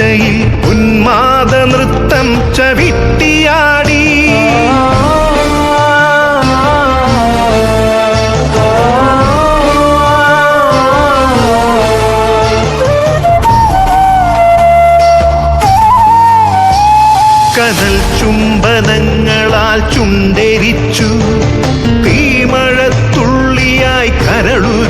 തുടർച്ചയിൽ ഉന്മാദ നൃത്തം ചവിട്ടിയാടി. കടൽ ചുംബനങ്ങളാൽ ചുണ്ടരിച്ചു. തീമഴത്തുള്ളിയായി കരളുരുക്കി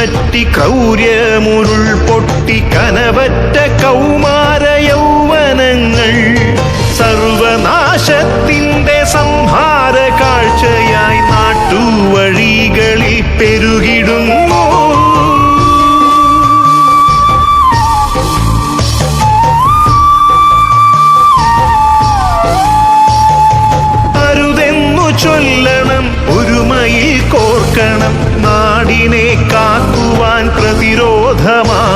പുഴവറ്റി ക്രൗര്യമുരുൾ പൊട്ടി കനവറ്റ കൗമാര യൗവനങ്ങൾ. സർവനാശത്തിന്റെ സംഹാര കാഴ്ചയായി നാട്ടുവഴികളിൽ പെരുകിടുന്നു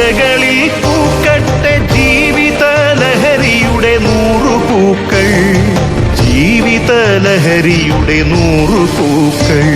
സിരകളിൽ പൂക്കട്ടെ ജീവിത ലഹരിയുടെ നൂറു പൂക്കൾ. ജീവിത ലഹരിയുടെ നൂറു പൂക്കൾ.